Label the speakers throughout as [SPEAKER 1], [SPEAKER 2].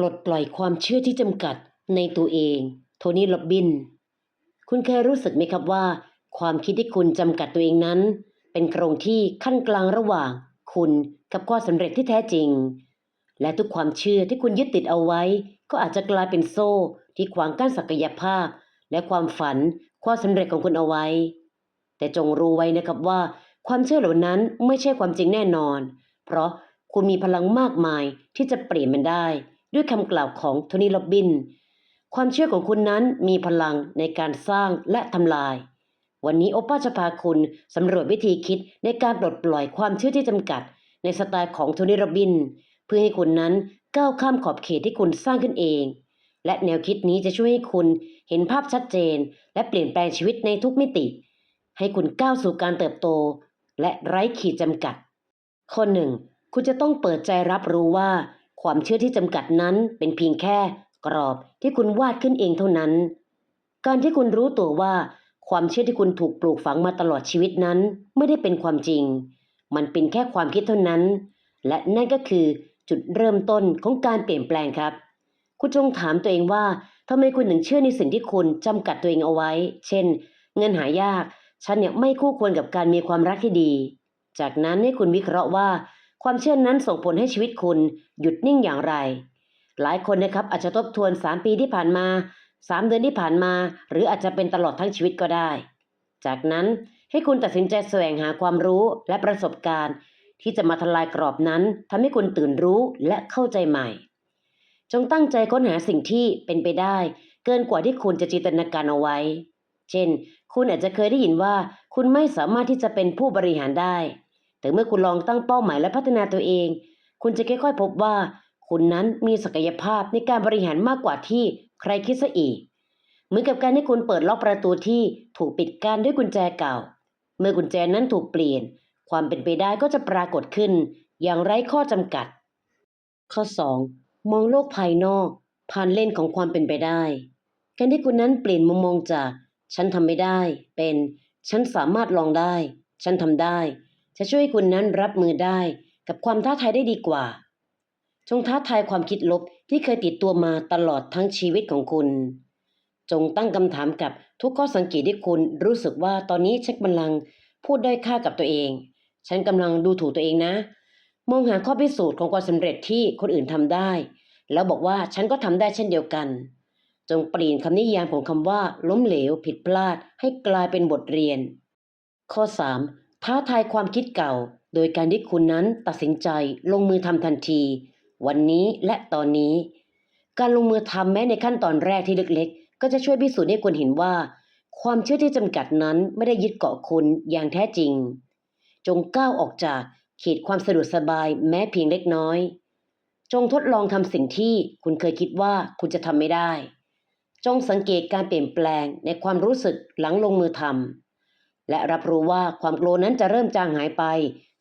[SPEAKER 1] ปลดปล่อยความเชื่อที่จำกัดในตัวเอง โทนี่โรบบิน คุณเคยรู้สึกไหมครับว่า ความคิดที่คุณจำกัดตัวเองนั้น เป็นโครงที่ขั้นกลางระหว่าง คุณกับความสำเร็จที่แท้จริง และทุกความเชื่อที่คุณยึดติดเอาไว้ ก็อาจจะกลายเป็นโซ่ที่ขวางกั้นศักยภาพ และความฝันความสำเร็จของคุณเอาไว้ แต่จงรู้ไว้นะครับว่า ความเชื่อเหล่านั้นไม่ใช่ความจริงแน่นอน เพราะคุณมีพลังมากมายที่จะเปลี่ยนมันได้ ด้วยคำกล่าวของโทนี่โรบบิน ความเชื่อของคุณนั้นมีพลังในการสร้างและทำลาย วันนี้โอป้าจะพาคุณสำรวจวิธีคิดในการปลดปล่อยความเชื่อที่จำกัด ในสไตล์ของโทนี่โรบบิน เพื่อให้คุณนั้นก้าวข้ามขอบเขตที่คุณสร้างขึ้นเอง และแนวคิดนี้จะช่วยให้คุณเห็นภาพชัดเจน และเปลี่ยนแปลงชีวิตในทุกมิติ ให้คุณก้าวสู่การเติบโต และไร้ขีดจำกัด ข้อหนึ่งคุณจะต้องเปิดใจรับรู้ว่า ความเชื่อที่จำกัดนั้นเป็นเพียงแค่กรอบที่คุณวาดขึ้นเองเท่านั้น การที่คุณรู้ตัวว่า ความเชื่อที่คุณถูกปลูกฝังมาตลอดชีวิตนั้นไม่ได้เป็นความจริง มันเป็นแค่ความคิดเท่านั้น และนั่นก็คือจุดเริ่มต้นของการเปลี่ยนแปลงครับ คุณจงถามตัวเองว่าทำไมคุณถึงเชื่อในสิ่งที่คุณจำกัดตัวเองเอาไว้ เช่น เงินหายาก ฉันเนี่ยไม่คู่ควรกับการมีความรักที่ดี จากนั้นให้คุณวิเคราะห์ว่า ความเชื่อนั้นส่งผลให้ชีวิตคุณหยุดนิ่งอย่างไร หลายคนนะครับอาจจะทบทวน 3 ปีที่ผ่านมา 3 เดือนที่ผ่านมา หรืออาจจะเป็นตลอดทั้งชีวิตก็ได้ จากนั้นให้คุณตัดสินใจแสวงหาความรู้และประสบการณ์ ที่จะมาทลายกรอบนั้นทำให้คุณตื่นรู้และเข้าใจใหม่ จงตั้งใจค้นหาสิ่งที่เป็นไปได้ เกินกว่าที่คุณจะจินตนาการเอาไว้ เช่น คุณอาจจะเคยได้ยินว่า คุณไม่สามารถที่จะเป็นผู้บริหารได้ แต่เมื่อคุณลองตั้งเป้าหมายและพัฒนาตัวเอง คุณจะค่อยๆ พบว่า คุณนั้นมีศักยภาพในการบริหารมากกว่าที่ใครคิดซะอีก เหมือนกับการที่คุณเปิดล็อกประตูที่ถูกปิดกั้นด้วยกุญแจเก่า เมื่อกุญแจนั้นถูกเปลี่ยน ความเป็นไปได้ก็จะปรากฏขึ้น อย่างไร้ข้อจำกัด ข้อ 2. มองโลกภายนอกผ่านเลนของความเป็นไปได้ การที่คุณนั้นเปลี่ยนมุมมองจาก ฉันทำไม่ได้ เป็น ฉันสามารถลองได้ ฉันทำได้ จะช่วยคุณนั้นรับมือได้กับความท้าทายได้ดีกว่า จงท้าทายความคิดลบที่เคยติดตัวมาตลอดทั้งชีวิตของคุณ จงตั้งคำถามกับทุกข้อสังเกตที่คุณรู้สึกว่าตอนนี้เช็คบัลลังพูดได้อยค่ากับตัวเอง ฉันกำลังดูถูกตัวเองนะ มองหาข้อพิสูจน์ของความสำเร็จที่คนอื่นทำได้ แล้วบอกว่าฉันก็ทำได้เช่นเดียวกัน จงเปลี่ยนคำนิยามของคำว่า ล้มเหลวผิดพลาดให้กลายเป็นบทเรียน ข้อ 3. ท้าทายความคิดเก่า โดยการที่คุณนั้นตัดสินใจลงมือทำทันที วันนี้และตอนนี้ การลงมือทำแม้ในขั้นตอนแรกที่เล็กๆ ก็จะช่วยพิสูจน์ให้คุณเห็นว่า ความเชื่อที่จำกัดนั้นไม่ได้ยึดเกาะคุณอย่างแท้จริง จงก้าวออกจากเขตความสะดวกสบายแม้เพียงเล็กน้อย จงทดลองทำสิ่งที่คุณเคยคิดว่าคุณจะทำไม่ได้ จงสังเกตการเปลี่ยนแปลงในความรู้สึกหลังลงมือทำ และรับรู้ว่าความกลัวนั้นจะเริ่มจางหายไป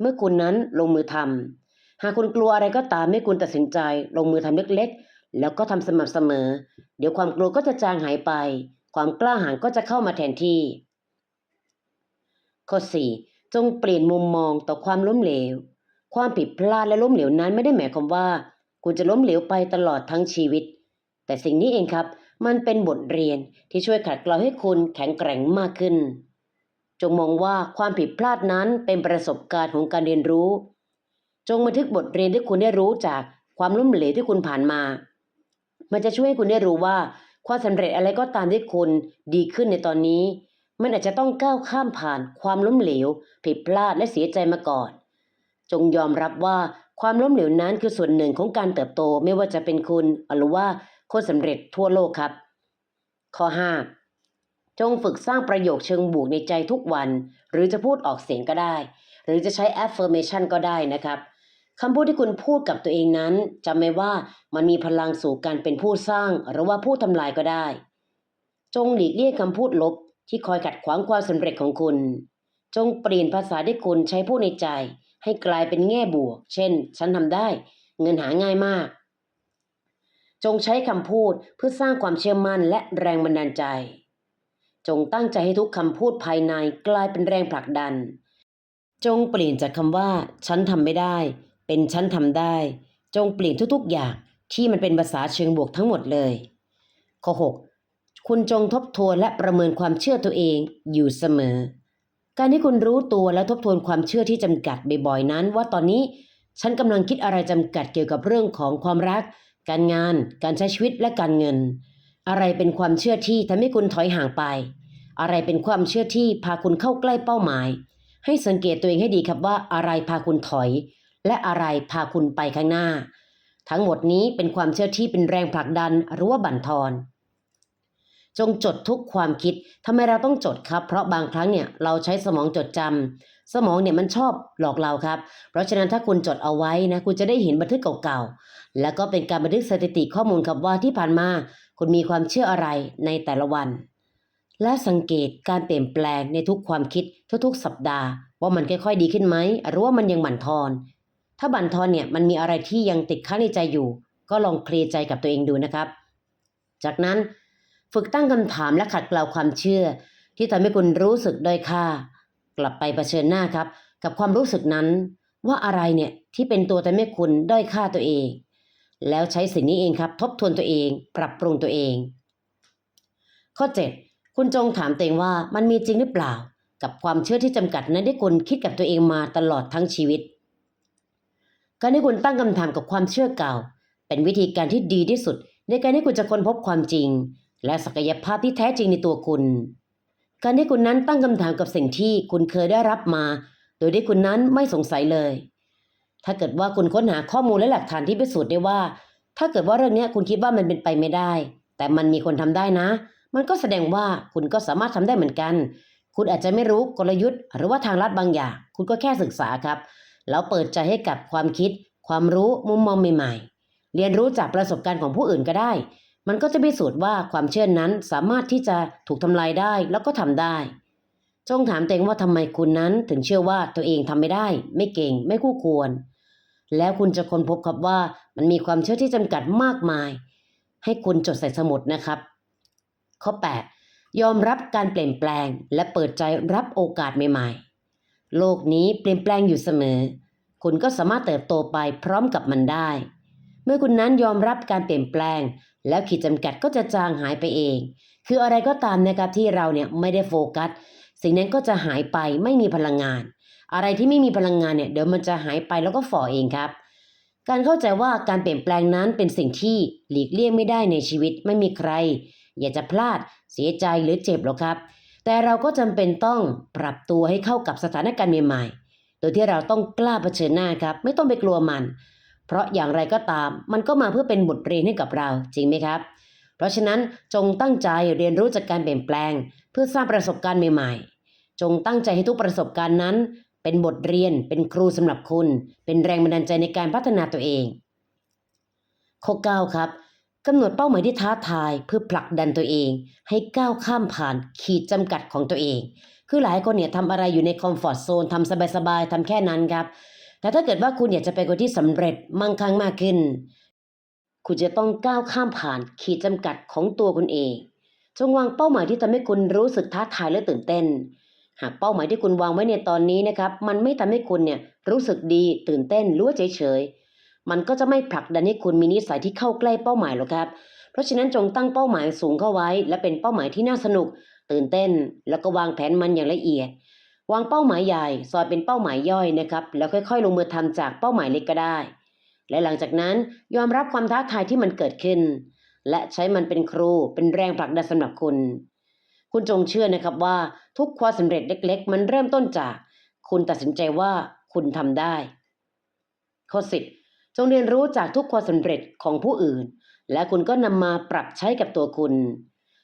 [SPEAKER 1] เมื่อคุณนั้นลงมือทำหากคุณกลัวอะไรก็ตามให้คุณตัดสินใจ ลงมือทำเล็กๆ แล้วก็ทำสม่ำเสมอ เดี๋ยวความกลัวก็จะจางหายไป ความกล้าหาญก็จะเข้ามาแทนที่ ข้อ 4. จงเปลี่ยนมุมมองต่อความล้มเหลว ความผิดพลาดและล้มเหลวนั้นไม่ได้หมายความว่า คุณจะล้มเหลวไปตลอดทั้งชีวิต แต่สิ่งนี้เองครับ มันเป็นบทเรียนที่ช่วยขัดเกลาให้คุณแข็งแกร่งมากขึ้น จงมองว่าความผิดพลาดนั้นเป็นประสบการณ์ของการเรียนรู้ จงบันทึกบทเรียนที่คุณได้รู้จากความล้มเหลวที่คุณผ่านมา มันจะช่วยให้คุณได้รู้ว่า ความสำเร็จอะไรก็ตามที่คุณดีขึ้นในตอนนี้ มันอาจจะต้องก้าวข้ามผ่านความล้มเหลว ผิดพลาดและเสียใจมาก่อน จงยอมรับว่าความล้มเหลวนั้นคือส่วนหนึ่งของการเติบโตไม่ว่าจะเป็นคุณหรือว่าคนสำเร็จทั่วโลกครับ ข้อ 5 จงฝึกสร้างประโยคเชิงบวกในใจทุกวัน หรือจะพูดออกเสียงก็ได้ หรือจะใช้ affirmation ก็ได้นะครับคำพูดที่คุณพูดกับตัวเองนั้นจำไว้ว่ามันมีพลังสู่การเป็นผู้สร้างหรือว่าผู้ทำลายก็ได้ จงหลีกเลี่ยงคำพูดลบที่คอยขัดขวางความสำเร็จของคุณ จงเปลี่ยนภาษาที่คุณใช้พูดในใจ ให้กลายเป็นแง่บวก เช่น ฉันทำได้ เงินหาง่ายมาก จงใช้คำพูดเพื่อสร้างความเชื่อมั่นและแรงบันดาลใจ จงตั้งใจให้ทุกคำพูดภายในกลายเป็นแรงผลักดัน จงเปลี่ยนจากคำว่า ฉันทำไม่ได้ เป็นฉันทำได้ จงเปลี่ยนทุกๆอย่างที่มันเป็นภาษาเชิงบวกทั้งหมดเลย ข้อ 6 คุณจงทบทวนและประเมินความเชื่อตัวเองอยู่เสมอ การที่คุณรู้ตัวและทบทวนความเชื่อที่จำกัดบ่อยๆนั้น ว่าตอนนี้ฉันกำลังคิดอะไรจำกัดเกี่ยวกับเรื่องของความรัก การงาน การใช้ชีวิตและการเงิน อะไรเป็นความเชื่อที่ทำให้คุณถอยห่างไป อะไรเป็นความเชื่อที่พาคุณเข้าใกล้เป้าหมาย ให้สังเกตตัวเองให้ดีครับว่าอะไรพาคุณถอย และอะไรพาคุณไปข้างหน้า ทั้งหมดนี้เป็นความเชื่อที่เป็นแรงผลักดันหรือว่าบั่นทอนจงจดทุกความคิดทำไมเราต้องจดครับ เพราะบางครั้งเนี่ยเราใช้สมองจดจำสมองเนี่ยมันชอบหลอกเราครับ เพราะฉะนั้นถ้าคุณจดเอาไว้นะคุณจะได้เห็นบันทึกเก่าๆ แล้วก็เป็นการบันทึกสถิติข้อมูลครับว่าที่ผ่านมา คุณมีความเชื่ออะไรในแต่ละวัน และสังเกตการเปลี่ยนแปลงในทุกความคิดทุกๆ สัปดาห์ ว่ามันค่อยๆดีขึ้นไหมหรือว่ามันยังบั่นทอน ถ้าบั่นทอนเนี่ยมันมีอะไรที่ยังติดค้างในใจอยู่ ก็ลองเคลียร์ใจกับตัวเองดูนะครับ จากนั้นฝึกตั้งคำถามและขัดเกลาความเชื่อ ที่ทำให้คุณรู้สึกด้อยค่า กลับไปเผชิญหน้าครับ กับความรู้สึกนั้น ว่าอะไรเนี่ยที่เป็นตัวทำให้คุณด้อยค่าตัวเอง แล้วใช้สิ่งนี้เองครับ ทบทวนตัวเอง ปรับปรุงตัวเอง ข้อ 7 คุณจงถามตัวเองว่ามันมีจริงหรือเปล่า กับความเชื่อที่จำกัดนั้นที่คุณคิดกับตัวเองมาตลอดทั้งชีวิต การที่คุณตั้งคำถามกับความเชื่อเก่า เป็นวิธีการที่ดีที่สุด ในการที่คุณจะค้นพบความจริง และศักยภาพที่แท้จริงในตัวคุณ การที่คุณนั้นตั้งคำถามกับสิ่งที่คุณเคยได้รับมา โดยที่คุณนั้นไม่สงสัยเลย ถ้าเกิดว่าคุณค้นหาข้อมูลและหลักฐานที่พิสูจน์ได้ว่า ถ้าเกิดว่าเรื่องนี้คุณคิดว่ามันเป็นไปไม่ได้ แต่มันมีคนทำได้นะ มันก็แสดงว่าคุณก็สามารถทำได้เหมือนกัน คุณอาจจะไม่รู้กลยุทธ์ หรือว่าทางลัดบางอย่าง คุณก็แค่ศึกษาครับ แล้วเปิดใจให้กับความคิด ความรู้มุมมองใหม่ๆ เรียนรู้จากประสบการณ์ของผู้อื่นก็ได้ มันก็จะพิสูจน์ว่าความเชื่อนั้นสามารถที่จะถูกทำลายได้แล้วก็ทำได้จงถามตัวเองว่าทำไมคุณนั้นถึงเชื่อว่าตัวเองทำไม่ได้ ไม่เก่งไม่คู่ควร แล้วคุณจะค้นพบครับว่ามันมีความเชื่อที่จำกัดมากมาย ให้คุณจดใส่สมุดนะครับ ข้อ 8 ยอมรับการเปลี่ยนแปลง และเปิดใจรับโอกาสใหม่ๆ โลกนี้เปลี่ยนแปลงอยู่เสมอ คุณก็สามารถเติบโตไปพร้อมกับมันได้ เมื่อคุณนั้นยอมรับการเปลี่ยนแปลง แล้วขีดจำกัดก็จะจางหายไปเอง คืออะไรก็ตามนะครับที่เราเนี่ยไม่ได้โฟกัส สิ่งนั้นก็จะหายไปไม่มีพลังงาน อะไรที่ไม่มีพลังงานเนี่ยเดี๋ยวมันจะหายไปแล้วก็ฝ่อเองครับ การเข้าใจว่าการเปลี่ยนแปลงนั้นเป็นสิ่งที่หลีกเลี่ยงไม่ได้ในชีวิตไม่มีใคร อยากจะพลาดเสียใจหรือเจ็บหรอกครับ แต่เราก็จำเป็นต้องปรับตัวให้เข้ากับสถานการณ์ใหม่ๆ โดยที่เราต้องกล้าเผชิญหน้าครับ ไม่ต้องไปกลัวมัน เพราะอย่างไรก็ตาม มันก็มาเพื่อเป็นบทเรียนให้กับเราจริงไหมครับ เพราะฉะนั้นจงตั้งใจเรียนรู้จากการเปลี่ยนแปลง เพื่อสร้างประสบการณ์ใหม่ ๆ จงตั้งใจให้ทุกประสบการณ์นั้น เป็นบทเรียน เป็นครูสำหรับคุณ เป็นแรงบันดาลใจในการพัฒนาตัวเอง ข้อ 9 ครับกำหนดเป้าหมายที่ท้าทายเพื่อผลักดันตัวเอง ให้ก้าวข้ามผ่านขีดจำกัดของตัวเอง คือหลายคนเนี่ยทำอะไรอยู่ในคอมฟอร์ทโซนทำสบายๆทำแค่นั้นครับ แต่ถ้าเกิดว่าคุณอยากจะเป็นคนที่สำเร็จมั่งคั่งมากขึ้น คุณจะต้องก้าวข้ามผ่านขีดจำกัดของตัวคุณเอง จงวางเป้าหมายที่ทำให้คุณรู้สึกท้าทายและตื่นเต้น หากเป้าหมายที่คุณวางไว้ในตอนนี้นะครับ มันไม่ทำให้คุณเนี่ยรู้สึกดีตื่นเต้นหรือว่าเฉยๆ มันก็จะไม่ผลักดันให้คุณมีนิสัยที่เข้าใกล้เป้าหมายหรอกครับ เพราะฉะนั้นจงตั้งเป้าหมายสูงเข้าไว้ และเป็นเป้าหมายที่น่าสนุก ตื่นเต้น แล้วก็วางแผนมันอย่างละเอียด วางเป้าหมายใหญ่ซอยเป็นเป้าหมายย่อยนะครับแล้วค่อยๆ ลงมือทำจากเป้าหมายเล็กก็ได้ และหลังจากนั้นยอมรับความท้าทายที่มันเกิดขึ้น และใช้มันเป็นครูเป็นแรงผลักดันสำหรับคุณ คุณจงเชื่อนะครับว่าทุกความสำเร็จเล็ก ๆ มันเริ่มต้นจาก คุณตัดสินใจว่าคุณทำได้ ข้อสิบจงเรียนรู้จากทุกความสำเร็จของผู้อื่น และคุณก็นำมาปรับใช้กับตัวคุณ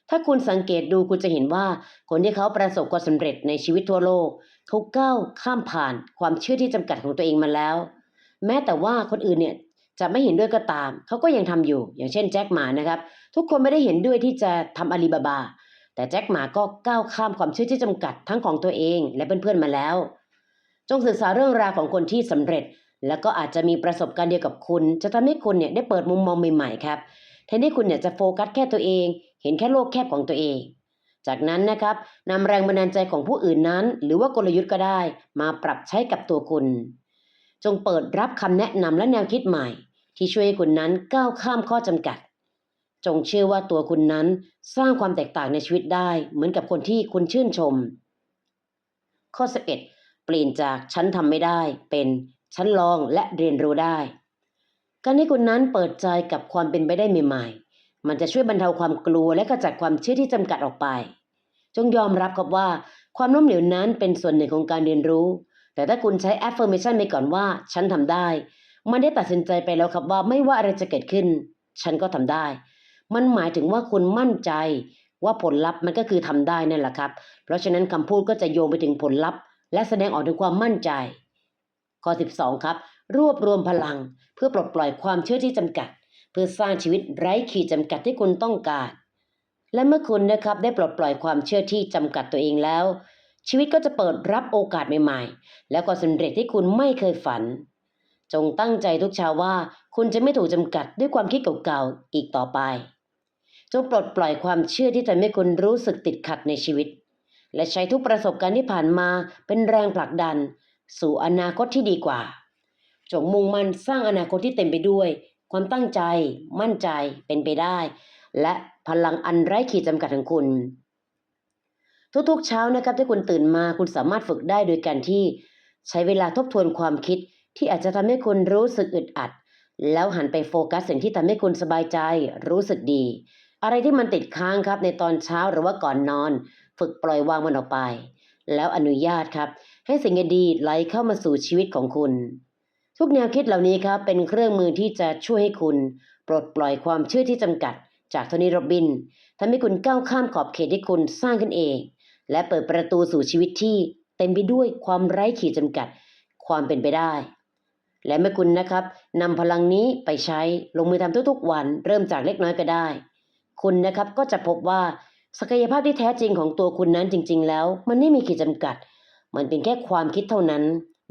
[SPEAKER 1] ถ้าคุณสังเกตดูคุณจะเห็นว่า คนที่เขาประสบความสำเร็จในชีวิตทั่วโลกเขาก้าวข้ามผ่านความเชื่อที่จำกัดของตัวเองมาแล้ว แม้แต่ว่าคนอื่นเนี่ยจะไม่เห็นด้วยก็ตาม เขาก็ยังทำอยู่ อย่างเช่นแจ็คหมานะครับ ทุกคนไม่ได้เห็นด้วยที่จะทำอาลีบาบา แต่แจ็คหมาก็ก้าวข้ามความเชื่อที่จำกัดทั้งของตัวเองและเพื่อนๆมาแล้ว จงศึกษาเรื่องราวของคนที่สำเร็จ แล้วก็อาจจะมีประสบการณ์เดียวกับคุณ จะทำให้คุณเนี่ยได้เปิดมุมมองใหม่ๆครับแทนที่คุณเนี่ยจะโฟกัสแค่ตัวเอง เห็นแค่โลกแคบของตัวเอง จากนั้นนะครับนำแรงบันดาลใจของผู้อื่นนั้น หรือว่ากลยุทธ์ก็ได้ มาปรับใช้กับตัวคุณ จงเปิดรับคำแนะนำและแนวคิดใหม่ ที่ช่วยให้คุณนั้นก้าวข้ามข้อจำกัด จงเชื่อว่าตัวคุณนั้นสร้างความแตกต่างในชีวิตได้ เหมือนกับคนที่คุณชื่นชม ข้อ 11 เปลี่ยนจากฉันทำไม่ได้ เป็นฉันลองและเรียนรู้ได้ การที่คุณนั้นเปิดใจกับความเป็นไปได้ใหม่ๆ มันจะช่วยบรรเทาความกลัวและกระจัดความเชื่อที่จำกัดออกไป จงยอมรับครับว่า ความล้มเหลวนั้นเป็นส่วนหนึ่งของการเรียนรู้ แต่ถ้าคุณใช้ affirmation ไปก่อนว่า ฉันทำได้ มันได้ตัดสินใจไปแล้วครับว่าไม่ว่าอะไรจะเกิดขึ้น ฉันก็ทำได้ มันหมายถึงว่าคุณมั่นใจว่าผลลัพธ์มันก็คือทำได้นั่นแหละครับ เพราะฉะนั้นคำพูดก็จะโยงไปถึงผลลัพธ์ และแสดงออกถึงความมั่นใจ ข้อ 12 ครับ รวบรวมพลัง เพื่อปลดปล่อยความเชื่อที่จำกัด เพื่อสร้างชีวิตไร้ขีดจำกัดที่คุณต้องการ และเมื่อคุณนะครับได้ปลดปล่อยความเชื่อที่จำกัดตัวเองแล้ว ชีวิตก็จะเปิดรับโอกาสใหม่ ๆ และความสำเร็จที่คุณไม่เคยฝัน จงตั้งใจทุกเช้าว่า คุณจะไม่ถูกจำกัดด้วยความคิดเก่าๆอีกต่อไป จงปลดปล่อยความเชื่อที่ทำให้คุณรู้สึกติดขัดในชีวิต และใช้ทุกประสบการณ์ที่ผ่านมาเป็นแรงผลักดัน สู่อนาคตที่ดีกว่า จงมุ่งมั่นสร้างอนาคตที่เต็มไปด้วย ความตั้งใจ มั่นใจเป็นไปได้ และพลังอันไร้ขีดจำกัดของคุณ ทุกๆเช้านะครับที่คุณตื่นมาคุณสามารถฝึกได้โดยการที่ ใช้เวลาทบทวนความคิดที่อาจจะทำให้คุณรู้สึกอึดอัด แล้วหันไปโฟกัสสิ่งที่ทำให้คุณสบายใจ รู้สึกดี อะไรที่มันติดค้างครับในตอนเช้าหรือว่าก่อนนอน ฝึกปล่อยวางมันออกไป แล้วอนุญาตครับ ให้สิ่งดีๆไหลเข้ามาสู่ชีวิตของคุณ ทุกแนวคิดเหล่านี้ครับเป็นเครื่องมือที่จะช่วยให้คุณ ปลดปล่อยความเชื่อที่จำกัด จากโทนี่โรบินทำให้คุณก้าวข้ามขอบเขตที่คุณสร้างขึ้นเอง และเปิดประตูสู่ชีวิตที่เต็มไปด้วยความไร้ขีดจำกัด ความเป็นไปได้และเมื่อคุณนะครับนำพลังนี้ไปใช้ลงมือทำทุกๆวัน เริ่มจากเล็กน้อยก็ได้ คุณนะครับก็จะพบว่าศักยภาพที่แท้จริงของตัวคุณนั้นจริง ๆ แล้ว มันไม่มีขีดจำกัด มันเป็นแค่ความคิดเท่านั้น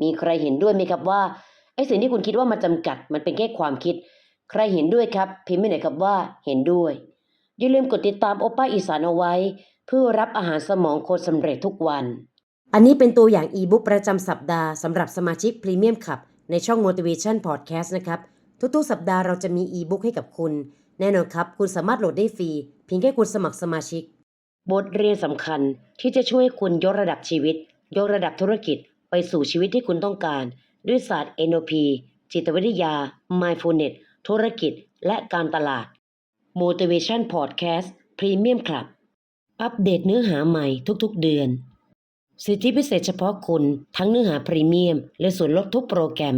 [SPEAKER 1] มีใครเห็นด้วยไหมครับว่าไอ้สิ่งที่คุณคิดว่ามันจำกัด มันเป็นแค่ความคิด ใครเห็นด้วยครับ พิมพ์ไม่หน่อยครับว่าเห็นด้วยอย่าลืมกดติดตามโอป้าอีสานเอาไว้ เพื่อรับอาหารสมองโคตรสำเร็จทุกวัน อันนี้เป็นตัวอย่างอีบุ๊กประจำสัปดาห์สำหรับสมาชิกพรีเมียมคลับในช่อง Motivation Podcast นะครับทุกๆสัปดาห์เราจะมีอีบุ๊กให้กับคุณ แน่นอนครับ คุณสามารถโหลดได้ฟรีเพียงแค่คุณสมัครสมาชิก บทเรียนสำคัญที่จะช่วยคุณยกระดับชีวิต ยกระดับธุรกิจ ไปสู่ชีวิตที่คุณต้องการ ด้วยศาสตร์ NLP จิตวิทยา Mindfulness ธุรกิจ และการตลาด Motivation Podcast Premium Club อัปเดตเนื้อหาใหม่ทุกๆ เดือน สิทธิพิเศษเฉพาะคุณทั้งเนื้อหาพรีเมียม และส่วนลดทุกโปรแกรม